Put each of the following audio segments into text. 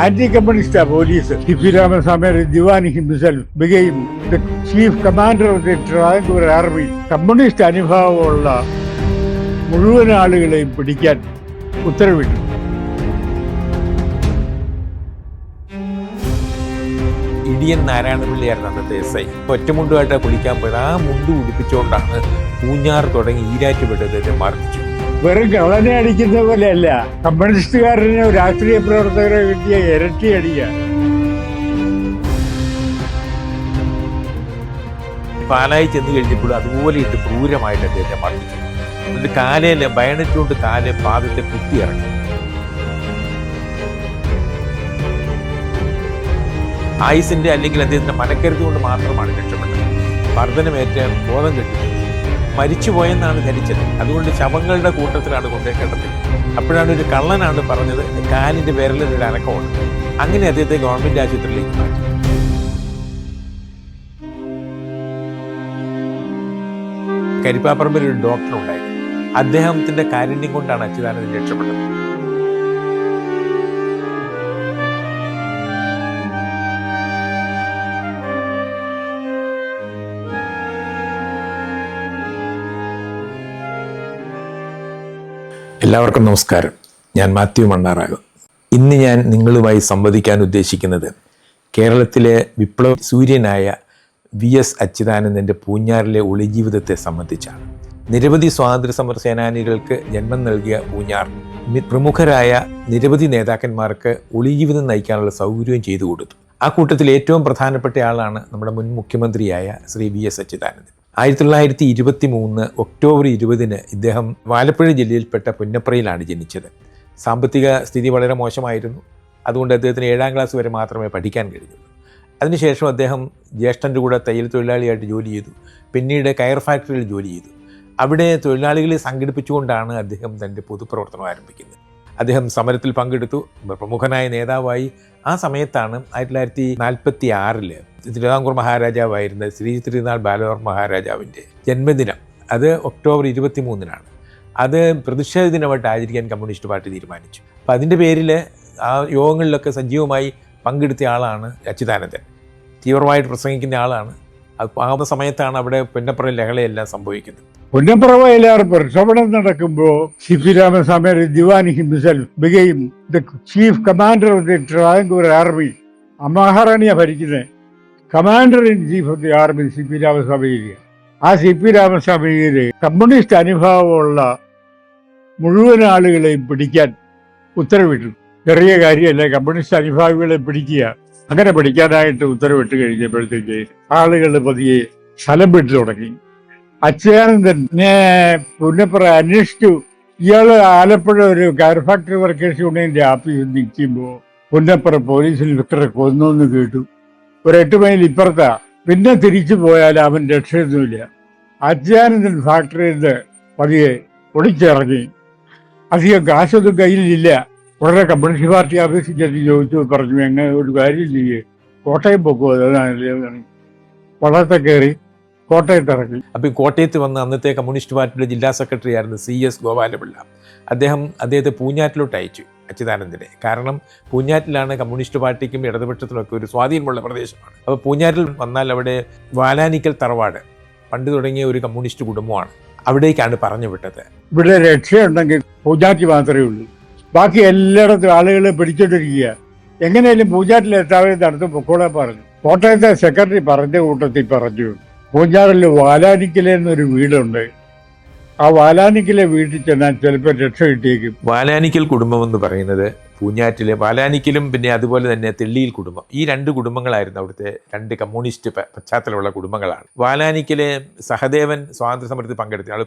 anti-communist police P.P. Ramaswamy ദിവാനി himself ബികെയും chief commander of the the army. Communist അനുഭവമുള്ള മുഴുവൻ ആളുകളെയും പിടിക്കാൻ ഉത്തരവിട്ടു ഇടിയൻ നാരായണപിള്ളിയായിരുന്നു അന്നത്തെ എസ് ഐ ഒറ്റമുണ്ടുമായിട്ട് കുളിക്കാൻ പോയത് ആ മുണ്ട് ഉടുപ്പിച്ചുകൊണ്ടാണ് പൂഞ്ഞാർ തുടങ്ങി ഈരാറ്റുപെട്ടതിനെ മർദ്ദിച്ചു വെറും കവളനെ അടിക്കുന്ന പോലെയല്ല. കമ്മ്യൂണിസ്റ്റുകാരന് രാഷ്ട്രീയ പ്രവർത്തകരെ കിട്ടിയ ഇരട്ടി അടിയ. പാലായി ചെന്ന് കഴിഞ്ഞപ്പോൾ അതുപോലെ ഇട്ട് ക്രൂരമായിട്ട് അദ്ദേഹത്തെ മർദ്ദിച്ചു. എന്നിട്ട് കാലയിലെ ബയണറ്റുകൊണ്ട് കാലെ പാദത്തെ കുത്തി ഇറങ്ങി ആയുസിന്റെ അല്ലെങ്കിൽ അദ്ദേഹത്തിന്റെ മനക്കരുത് കൊണ്ട് മാത്രമാണ് രക്ഷപ്പെട്ടത്. മർദ്ദനമേറ്റ ബോധം കെട്ടി മരിച്ചുപോയെന്നാണ് ധരിച്ചത്. അതുകൊണ്ട് ശവങ്ങളുടെ കൂട്ടത്തിലാണ് കൊണ്ടുപോയി കേട്ടത് അപ്പോഴാണ് ഒരു കള്ളനാണ് പറഞ്ഞത്. കാലിന്റെ വിരലിൽ ഒരു അനക്കമുണ്ട്. അങ്ങനെ അദ്ദേഹത്തെ ഗവൺമെന്റ് ആശുപത്രിയിലേക്ക് മാറ്റി. കരിപ്പാപ്പറമ്പിൽ ഒരു ഡോക്ടർ ഉണ്ടായിരുന്നു. അദ്ദേഹത്തിന്റെ കാരുണ്യം കൊണ്ടാണ് അച്യുതാനന്ദൻ രക്ഷപ്പെട്ടത്. എല്ലാവർക്കും നമസ്കാരം. ഞാൻ മാത്യു മണ്ണാറാകും. ഇന്ന് ഞാൻ നിങ്ങളുമായി സംവദിക്കാൻ ഉദ്ദേശിക്കുന്നത് കേരളത്തിലെ വിപ്ലവ സൂര്യനായ വി എസ് അച്യുതാനന്ദന്റെ പൂഞ്ഞാറിലെ ഒളിജീവിതത്തെ സംബന്ധിച്ചാണ്. നിരവധി സ്വാതന്ത്ര്യ സമര സേനാനികൾക്ക് ജന്മം നൽകിയ പൂഞ്ഞാർ പ്രമുഖരായ നിരവധി നേതാക്കന്മാർക്ക് ഒളിജീവിതം നയിക്കാനുള്ള സൗകര്യവും ചെയ്തു കൊടുത്തു. ആ കൂട്ടത്തിൽ ഏറ്റവും പ്രധാനപ്പെട്ട ആളാണ് നമ്മുടെ മുൻ മുഖ്യമന്ത്രിയായ ശ്രീ വി എസ് അച്യുതാനന്ദൻ. ആയിരത്തി തൊള്ളായിരത്തി ഇരുപത്തി മൂന്ന് ഒക്ടോബർ ഇരുപതിന് ഇദ്ദേഹം ആലപ്പുഴ ജില്ലയിൽപ്പെട്ട പുന്നപ്രയിലാണ് ജനിച്ചത്. സാമ്പത്തിക സ്ഥിതി വളരെ മോശമായിരുന്നു. അതുകൊണ്ട് അദ്ദേഹത്തിന് ഏഴാം ക്ലാസ് വരെ മാത്രമേ പഠിക്കാൻ കഴിഞ്ഞുള്ളൂ. അതിനുശേഷം അദ്ദേഹം ജ്യേഷ്ഠന്റെ കൂടെ തയ്യൽ തൊഴിലാളിയായിട്ട് ജോലി ചെയ്തു. പിന്നീട് കയർ ഫാക്ടറിയിൽ ജോലി ചെയ്തു. അവിടെ തൊഴിലാളികളെ സംഘടിപ്പിച്ചുകൊണ്ടാണ് അദ്ദേഹം തന്റെ പൊതുപ്രവർത്തനം ആരംഭിക്കുന്നത്. അദ്ദേഹം സമരത്തിൽ പങ്കെടുത്തു. പ്രമുഖനായ നേതാവായി. ആ സമയത്താണ് ആയിരത്തി തൊള്ളായിരത്തി നാൽപ്പത്തി ആറിൽ തിരുവിതാംകൂർ മഹാരാജാവായിരുന്ന ശ്രീ തിരുനാൾ ബാലവർമ്മ മഹാരാജാവിന്റെ ജന്മദിനം. അത് ഒക്ടോബർ ഇരുപത്തി മൂന്നിനാണ് അത് പ്രതിഷേധ ദിനമായിട്ട് ആചരിക്കാൻ കമ്മ്യൂണിസ്റ്റ് പാർട്ടി തീരുമാനിച്ചു. അപ്പോൾ അതിന്റെ പേരിൽ ആ യോഗങ്ങളിലൊക്കെ സജീവമായി പങ്കെടുത്ത ആളാണ് അച്യുതാനന്ദൻ. തീവ്രമായിട്ട് പ്രസംഗിക്കുന്ന ആളാണ്. അത് ആകുന്ന സമയത്താണ് അവിടെ പൊന്നപ്പുറ ലഹളയെല്ലാം സംഭവിക്കുന്നത്. പുന്നപ്രവയിലാർ പ്രക്ഷോഭണം നടക്കുമ്പോൾ Ramaswami Dewan himself became the chief commander of the Travancore army മഹാറാണിയാ ഭരിക്കുന്നത്. Commander in chief of the army C P രാമസ്വാമിയിൽ ആ സി പി രാമസ്വാമിയിൽ കമ്മ്യൂണിസ്റ്റ് അനുഭാവമുള്ള മുഴുവൻ ആളുകളെയും പിടിക്കാൻ ഉത്തരവിട്ടു. ചെറിയ കാര്യമല്ല കമ്മ്യൂണിസ്റ്റ് അനുഭാവികളെ പിടിക്കുക അങ്ങനെ പിടിക്കാനായിട്ട് ഉത്തരവിട്ട് കഴിഞ്ഞപ്പോഴത്തേക്ക് ആളുകൾ പതിയെ സ്ഥലം വിട്ടു തുടങ്ങി. അച്യുതാനന്ദനെ പുന്നപ്പുറ അന്വേഷിച്ചു. ഇയാൾ ആലപ്പുഴ ഒരു കയർ ഫാക്ടറി വർക്കേഴ്സ് യൂണിയന്റെ ആഫീസിൽ നിൽക്കുമ്പോൾ പുന്നപ്പുറ പോലീസിൽ വിക്ടറെ കൊന്നു എന്ന് കേട്ടു. ഒരു എട്ട് മൈൽ ഇപ്പുറത്താ. പിന്നെ തിരിച്ചു പോയാൽ അവൻ രക്ഷയൊന്നുമില്ല. അജ്ഞാനന്ദൻ ഫാക്ടറിയിൽ നിന്ന് പതിയെ ഒളിച്ചിറങ്ങി അധികം കാശൊന്നും കയ്യിലില്ല. ഉടനെ കമ്മ്യൂണിസ്റ്റ് പാർട്ടി ഓഫീസിൽ ചെന്ന് ചോദിച്ചു പറഞ്ഞു എങ്ങനെ ഒരു കാര്യം ചെയ്യേ? കോട്ടയം പൊക്കോ? അതാണ് വള്ളത്തെ കയറി കോട്ടയത്ത് ഇറങ്ങി. അപ്പോൾ ഈ കോട്ടയത്ത് വന്ന അന്നത്തെ കമ്മ്യൂണിസ്റ്റ് പാർട്ടിയുടെ ജില്ലാ സെക്രട്ടറി ആയിരുന്നു സി എസ് ഗോപാലപിള്ള. അദ്ദേഹം അദ്ദേഹത്തെ പൂഞ്ഞാറ്റിലോട്ട് അയച്ചു. അച്യുതാനന്ദനെ. കാരണം പൂഞ്ഞാറ്റിലാണ് കമ്മ്യൂണിസ്റ്റ് പാർട്ടിക്കും ഇടതുപക്ഷത്തിനൊക്കെ ഒരു സ്വാധീനമുള്ള പ്രദേശമാണ്. അപ്പോൾ പൂഞ്ഞാറ്റിൽ വന്നാൽ അവിടെ വാലാനിക്കൽ തറവാട് പണ്ട് തുടങ്ങിയ ഒരു കമ്മ്യൂണിസ്റ്റ് കുടുംബമാണ്. അവിടേക്കാണ് പറഞ്ഞു വിട്ടത്. ഇവിടെ രക്ഷയുണ്ടെങ്കിൽ പൂജാറ്റി മാത്രമേ ഉള്ളൂ. ബാക്കി എല്ലായിടത്തും ആളുകളെ പിടിച്ചോണ്ടിരിക്കുക. എങ്ങനെയാലും പൂജാറ്റിൽ എത്താതെ നടത്തും പൊക്കോളെ പറഞ്ഞു. കോട്ടയത്തെ സെക്രട്ടറി പറഞ്ഞ കൂട്ടത്തിൽ പറഞ്ഞു പൂജാറിൽ വാലാനിക്കലെന്നൊരു വീടുണ്ട്. ആ വാലാനിക്കിലെ വീട്ടിൽ ചെന്നാൽ ചിലപ്പോൾ രക്ഷ കിട്ടിയേക്കും. വാലാനിക്കൽ കുടുംബം എന്ന് പറയുന്നത് പൂഞ്ഞാറ്റിലെ വാലാനിക്കലും പിന്നെ അതുപോലെ തന്നെ തെള്ളിയിൽ കുടുംബം. ഈ രണ്ട് കുടുംബങ്ങളായിരുന്നു അവിടുത്തെ രണ്ട് കമ്മ്യൂണിസ്റ്റ് പശ്ചാത്തലമുള്ള കുടുംബങ്ങളാണ്. വാലാനിക്കലെ സഹദേവൻ സ്വാതന്ത്ര്യ സമരത്തിൽ പങ്കെടുത്ത ആൾ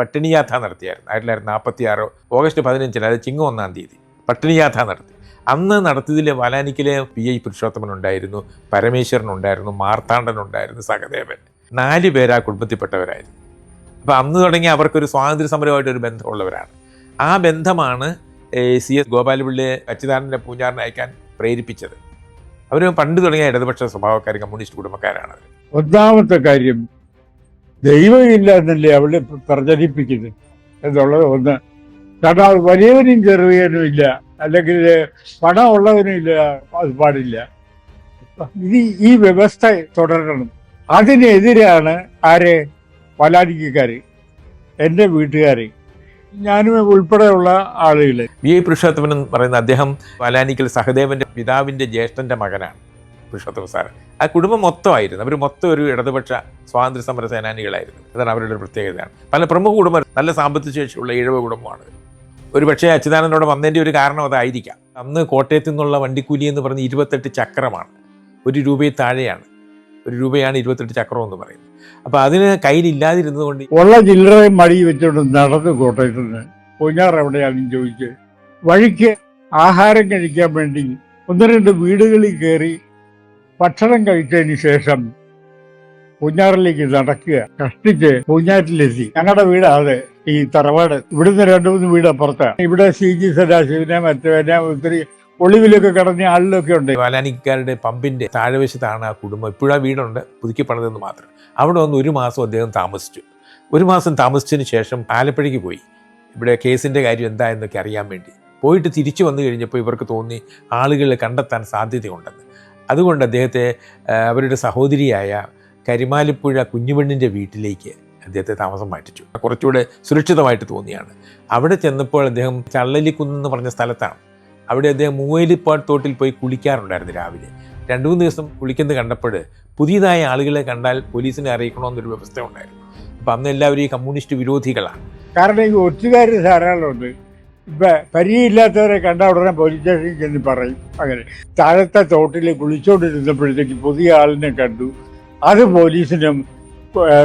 പട്ടിണി യാഥ നടത്തിയായിരുന്നു. ആയിരത്തി തൊള്ളായിരത്തി നാൽപ്പത്തി ആറ് ഓഗസ്റ്റ് പതിനഞ്ചിന് അതായത് ചിങ്ങ ഒന്നാം തീയതി പട്ടിണി യാഥ നടത്തി. അന്ന് നടത്തിയതിൽ വാലാനിക്കലെ പി ഐ പുരുഷോത്തമൻ ഉണ്ടായിരുന്നു പരമേശ്വരൻ ഉണ്ടായിരുന്നു മാർത്താണ്ഡൻ ഉണ്ടായിരുന്നു സഹദേവൻ. നാല് പേര് ആ കുടുംബത്തിൽപ്പെട്ടവരായിരുന്നു. അപ്പോൾ അന്ന് തുടങ്ങി അവർക്കൊരു സ്വാതന്ത്ര്യ സമരമായിട്ട് ഒരു ബന്ധമുള്ളവരാണ്. ആ ബന്ധമാണ് സി എസ് ഗോപാലപിള്ളിയെ അച്യുതാനന്ദ പൂഞ്ഞാറിനെ അയക്കാൻ പ്രേരിപ്പിച്ചത്. അവർ പണ്ട് തുടങ്ങിയ ഇടതുപക്ഷ സ്വഭാവക്കാർ കമ്മ്യൂണിസ്റ്റ് കുടുംബക്കാരാണ് ഒന്നാമത്തെ കാര്യം ദൈവമില്ല എന്നല്ലേ അവളെ പ്രചരിപ്പിക്കുന്നത് എന്നുള്ളത് ഒന്ന്. കാരണം അത് വലിയവനും ചെറിയവനും ഇല്ല അല്ലെങ്കിൽ പണം ഉള്ളവനും ഇല്ല അത് പാടില്ല. ഈ വ്യവസ്ഥ തുടരണം. അതിനെതിരാണ് ആര് പലാരിക്കാർ എന്റെ വീട്ടുകാർ ഞാനും ഉൾപ്പെടെയുള്ള ആളുകൾ വി ഐ പുരുഷോത്തമൻ എന്ന് പറയുന്ന അദ്ദേഹം വലാനിക്കൽ സഹദേവന്റെ പിതാവിന്റെ ജ്യേഷ്ഠന്റെ മകനാണ് പുരുഷോത്തമ സാർ. ആ കുടുംബം മൊത്തമായിരുന്നു. അവർ മൊത്തം ഒരു ഇടതുപക്ഷ സ്വാതന്ത്ര്യ സമര സേനാനികളായിരുന്നു. അതാണ് അവരുടെ ഒരു പ്രത്യേകതയാണ്. പല പ്രമുഖ കുടുംബം നല്ല സാമ്പത്തിക ശേഷിയുള്ള ഇഴവ കുടുംബമാണ്. ഒരു പക്ഷേ അച്യുതാനന്ദനോട് വന്നതിന്റെ ഒരു കാരണം അതായിരിക്കാം. അന്ന് കോട്ടയത്തു നിന്നുള്ള വണ്ടിക്കൂലി എന്ന് പറഞ്ഞ് ഇരുപത്തെട്ട് ചക്രമാണ്. ഒരു രൂപയിൽ താഴെയാണ്. രൂപയാണ് ഇരുപത്തെട്ട് ചക്രം എന്ന് പറയുന്നത്. അപ്പോൾ അതിന് കയ്യിലില്ലാതിരുന്നത് കൊണ്ട് ഉള്ള ചില്ലറയും മടി വെച്ചുകൊണ്ട് നടന്ന് കോട്ടയത്ത് പൂഞ്ഞാർ എവിടെയാണെന്ന് ചോദിച്ച് വഴിക്ക് ആഹാരം കഴിക്കാൻ വേണ്ടി ഒന്ന് രണ്ട് വീടുകളിൽ കയറി ഭക്ഷണം കഴിച്ചതിന് ശേഷം പൂഞ്ഞാറിലേക്ക് നടക്കുക കഷ്ടിച്ച് പൂഞ്ഞാറ്റിലെത്തി ഞങ്ങളുടെ വീട് അത് ഈ തറവാട്. ഇവിടുന്ന് രണ്ടു മൂന്ന് വീട് അപ്പുറത്താണ്. ഇവിടെ സി ജി സദാശിവനെ മറ്റവനെ ഒത്തിരി ഒളിവിലൊക്കെ കിടഞ്ഞ ആളിലൊക്കെ ഉണ്ട്. വാലാനിക്കാരുടെ പമ്പിന്റെ താഴെവശത്താണ് ആ കുടുംബം. ഇപ്പോഴാ വീടുണ്ട്. പുതുക്കി പണിതെന്ന് മാത്രം. അവിടെ വന്ന് ഒരു മാസം അദ്ദേഹം താമസിച്ചു. ഒരു മാസം താമസിച്ചതിന് ശേഷം ആലപ്പുഴയ്ക്ക് പോയി. ഇവിടെ കേസിന്റെ കാര്യം എന്താ എന്നൊക്കെ അറിയാൻ വേണ്ടി. പോയിട്ട് തിരിച്ചു വന്നു കഴിഞ്ഞപ്പോൾ ഇവർക്ക് തോന്നി ആളുകളെ കണ്ടെത്താൻ സാധ്യതയുണ്ടെന്ന്. അതുകൊണ്ട് അദ്ദേഹത്തെ അവരുടെ സഹോദരിയായ കരിമാലിപ്പുഴ കുഞ്ഞുപെണ്ണിന്റെ വീട്ടിലേക്ക് അദ്ദേഹത്തെ താമസം മാറ്റിച്ചു. കുറച്ചുകൂടെ സുരക്ഷിതമായിട്ട് തോന്നിയാണ്. അവിടെ ചെന്നപ്പോൾ അദ്ദേഹം ചള്ളലിക്കുന്ന് പറഞ്ഞ സ്ഥലത്താണ്. അവിടെ അദ്ദേഹം മൂവേലിപ്പാട് തോട്ടിൽ പോയി കുളിക്കാറുണ്ടായിരുന്നു രാവിലെ. രണ്ടു മൂന്ന് ദിവസം കുളിക്കുന്നത് കണ്ടപ്പോൾ പുതിയതായ ആളുകളെ കണ്ടാൽ പോലീസിനെ അറിയിക്കണമെന്നൊരു വ്യവസ്ഥ ഉണ്ടായിരുന്നു. അപ്പം അന്ന് എല്ലാവരും ഈ കമ്മ്യൂണിസ്റ്റ് വിരോധികളാണ്. കാരണം ഈ ഒത്തുകാർ ധാരാളമുണ്ട്. ഇപ്പം പരിചയമില്ലാത്തവരെ കണ്ട ഉടനെ പോലീസ് സ്റ്റേഷനിൽ ചെന്ന് പറയും. അങ്ങനെ താഴത്തെ തോട്ടിൽ കുളിച്ചോണ്ടിരുന്നപ്പോഴത്തേക്ക് പുതിയ ആളിനെ കണ്ടു. അത് പോലീസിനും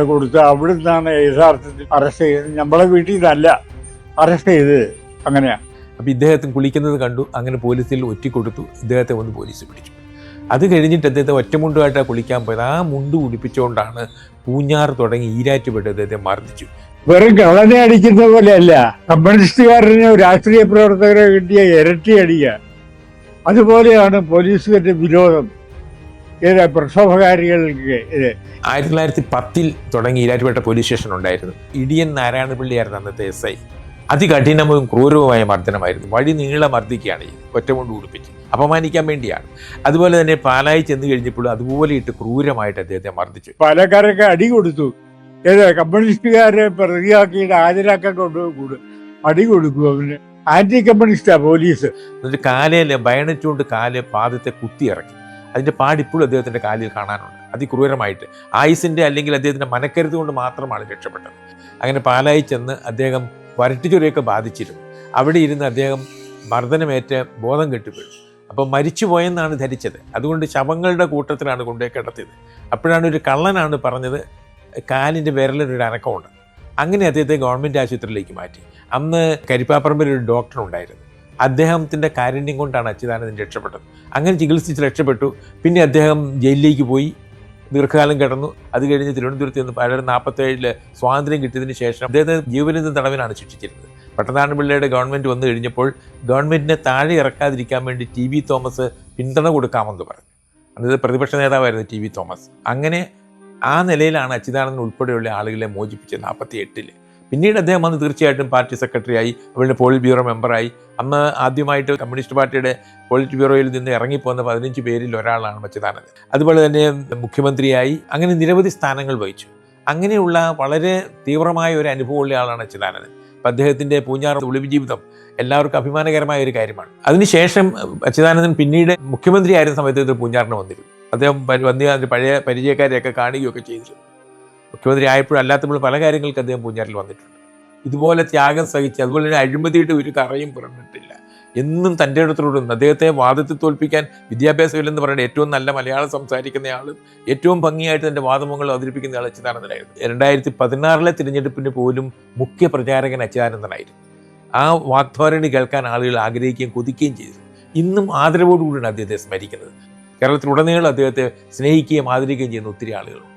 കൊടുത്ത് അവിടെ യഥാർത്ഥത്തിൽ അറസ്റ്റ് ചെയ്തത്. നമ്മളെ വീട്ടിൽ നിന്നല്ല. അറസ്റ്റ് ചെയ്തത്. അങ്ങനെയാ. അപ്പോൾ ഇദ്ദേഹത്തിന് കുളിക്കുന്നത് കണ്ടു. അങ്ങനെ പോലീസിൽ ഒറ്റിക്കൊടുത്തു. ഇദ്ദേഹത്തെ വന്ന് പോലീസ് പിടിച്ചു. അത് കഴിഞ്ഞിട്ട് അദ്ദേഹത്തെ ഒറ്റമുണ്ടുമായിട്ടാണ് കുളിക്കാൻ പോയത്. ആ മുണ്ട് കുടിപ്പിച്ചുകൊണ്ടാണ് പൂഞ്ഞാർ തുടങ്ങി ഈരാറ്റുപെട്ട് അദ്ദേഹത്തെ മർദ്ദിച്ചു. വെറും കളനെ അടിക്കുന്ന പോലെയല്ല. കമ്മ്യൂണിസ്റ്റുകാരനെ രാഷ്ട്രീയ പ്രവർത്തകരെ കിട്ടിയ ഇരട്ടി അടിയ. അതുപോലെയാണ് പോലീസുകാരുടെ വിരോധം. പ്രക്ഷോഭകാരികൾക്ക് ഇത്? ആയിരത്തി തൊള്ളായിരത്തി പത്തിൽ തുടങ്ങി ഈരാറ്റുപേട്ട പോലീസ് സ്റ്റേഷൻ ഉണ്ടായിരുന്നു. ഇടിയൻ നാരായണപിള്ളിയായിരുന്നു അന്നത്തെ എസ് ഐ. അതികഠിനവും ക്രൂരവുമായ മർദ്ദനമായിരുന്നു. വഴി നീളെ മർദ്ദിക്കുകയാണ് ഈ ഒറ്റമുണ്ട് ഉടുപ്പിച്ച്. അപമാനിക്കാൻ വേണ്ടിയാണ്. അതുപോലെ തന്നെ പാലായി ചെന്ന് കഴിഞ്ഞപ്പോഴും അതുപോലെ ഇട്ട് ക്രൂരമായിട്ട് അദ്ദേഹത്തെ മർദ്ദിച്ചു. പാലക്കാരൊക്കെ അടി കൊടുത്തു. ഏത് കമ്മ്യൂണിസ്റ്റുകാരെ പ്രതിയാക്കിയിട്ട് ഹാജരാക്കാൻ കൊണ്ടുപോയി അടി കൊടുക്കും അവന്. ആന്റി കമ്മ്യൂണിസ്റ്റാ പോലീസ്. എന്നിട്ട് കാലയിലെ ബയണറ്റുകൊണ്ട് കാൽ പാദത്തെ കുത്തി ഇറക്കി. അതിന്റെ പാടിപ്പോഴും അദ്ദേഹത്തിന്റെ കാലിൽ കാണാനുണ്ട്. അതിക്രൂരമായിട്ട്. ആയുസിന്റെ അല്ലെങ്കിൽ അദ്ദേഹത്തിന്റെ മനക്കരുത് കൊണ്ട് മാത്രമാണ് രക്ഷപ്പെട്ടത്. അങ്ങനെ പാലായി ചെന്ന് അദ്ദേഹം വരട്ടിച്ചൊരയൊക്കെ ബാധിച്ചിരുന്നു. അവിടെ ഇരുന്ന് അദ്ദേഹം മർദ്ദനമേറ്റ് ബോധം കെട്ടുപോയി അപ്പോൾ മരിച്ചു പോയെന്നാണ് ധരിച്ചത്. അതുകൊണ്ട് ശവങ്ങളുടെ കൂട്ടത്തിലാണ് കൊണ്ടുപോയി കിടത്തിയത്. അപ്പോഴാണ് ഒരു കള്ളനാണ് പറഞ്ഞത് കാലിന്റെ വിരലിനൊരു അനക്കമുണ്ട്. അങ്ങനെ അദ്ദേഹത്തെ ഗവൺമെന്റ് ആശുപത്രിയിലേക്ക് മാറ്റി. അന്ന് കരിപ്പാപ്പറമ്പിൽ ഒരു ഡോക്ടർ ഉണ്ടായിരുന്നു. അദ്ദേഹത്തിന്റെ കാരുണ്യം കൊണ്ടാണ് അച്യുതാനന്ദൻ രക്ഷപ്പെട്ടത്. അങ്ങനെ ചികിത്സിച്ച് രക്ഷപ്പെട്ടു. പിന്നെ അദ്ദേഹം ജയിലിലേക്ക് പോയി. ദീർഘകാലം കിടന്നു. അത് കഴിഞ്ഞ് തിരുവനന്തപുരത്ത് നിന്ന് പലരും നാൽപ്പത്തേഴിൽ സ്വാതന്ത്ര്യം കിട്ടിയതിന് ശേഷം അദ്ദേഹത്തെ ജീവനിധ തടവിനാണ് ശിക്ഷിച്ചിരുന്നത്. പട്ടനാടൻപിള്ളയുടെ ഗവൺമെന്റ് വന്നു കഴിഞ്ഞപ്പോൾ ഗവൺമെന്റിനെ താഴെ ഇറക്കാതിരിക്കാൻ വേണ്ടി ടി വി തോമസ് പിന്തുണ കൊടുക്കാമെന്ന് പറഞ്ഞു. അതായത് പ്രതിപക്ഷ നേതാവായിരുന്നു ടി വി തോമസ്. അങ്ങനെ ആ നിലയിലാണ് അച്യുതാനന്ദൻ ഉൾപ്പെടെയുള്ള ആളുകളെ മോചിപ്പിച്ചത് നാൽപ്പത്തി എട്ടിൽ പിന്നീട് അദ്ദേഹം വന്ന് തീർച്ചയായിട്ടും പാർട്ടി സെക്രട്ടറിയായി അവരുടെ പോളിറ്റ് ബ്യൂറോ മെമ്പറായി. അന്ന് ആദ്യമായിട്ട് കമ്മ്യൂണിസ്റ്റ് പാർട്ടിയുടെ പോളിറ്റ് ബ്യൂറോയിൽ നിന്ന് ഇറങ്ങിപ്പോന്ന പതിനഞ്ച് പേരിൽ ഒരാളാണ് അച്യുതാനന്ദൻ അതുപോലെ തന്നെ മുഖ്യമന്ത്രിയായി അങ്ങനെ നിരവധി സ്ഥാനങ്ങൾ വഹിച്ചു. അങ്ങനെയുള്ള വളരെ തീവ്രമായ ഒരു അനുഭവമുള്ള ആളാണ് അച്യുതാനന്ദൻ അപ്പം അദ്ദേഹത്തിന്റെ പൂഞ്ഞാർ ഒളിവ് ജീവിതം എല്ലാവർക്കും അഭിമാനകരമായ ഒരു കാര്യമാണ്. അതിനുശേഷം അച്യുതാനന്ദൻ പിന്നീട് മുഖ്യമന്ത്രി ആയിരുന്ന സമയത്ത് ഇത് പൂഞ്ഞാറിന് വന്നിരുന്നു. അദ്ദേഹം വന്ന് പഴയ പരിചയക്കാരെയൊക്കെ കാണുകയൊക്കെ ചെയ്തിരുന്നു. മുഖ്യമന്ത്രി ആയപ്പോഴും അല്ലാത്തപ്പോൾ പല കാര്യങ്ങൾക്ക് അദ്ദേഹം പൂഞ്ഞാറിൽ വന്നിട്ടുണ്ട്. ഇതുപോലെ ത്യാഗം സഹിച്ച് അതുപോലെ തന്നെ അഴിമതിയുടെ ഒരു കറയും പുറന്നിട്ടില്ല. എന്നും തന്റെ അടുത്തോടും അദ്ദേഹത്തെ വാദത്തിൽ തോൽപ്പിക്കാൻ വിദ്യാഭ്യാസമില്ലെന്ന് പറയുന്നത് ഏറ്റവും നല്ല മലയാളം സംസാരിക്കുന്നയാളും ഏറ്റവും ഭംഗിയായിട്ട് തന്റെ വാദമുകൾ അവതരിപ്പിക്കുന്ന ആൾ അച്യുതാനന്ദനായിരുന്നു. രണ്ടായിരത്തി പതിനാറിലെ തിരഞ്ഞെടുപ്പിന് പോലും മുഖ്യ പ്രചാരകൻ അച്യുതാനന്ദനായിരുന്നു. ആ വാഗ്ധോരണി കേൾക്കാൻ ആളുകൾ ആഗ്രഹിക്കുകയും കൊതിക്കുകയും ചെയ്തു. ഇന്നും ആദരവോടുകൂടിയാണ് അദ്ദേഹത്തെ സ്മരിക്കുന്നത്. കേരളത്തിലുടനീളം അദ്ദേഹത്തെ സ്നേഹിക്കുകയും ആദരിക്കുകയും ചെയ്യുന്ന ഒത്തിരി ആളുകളുണ്ട്.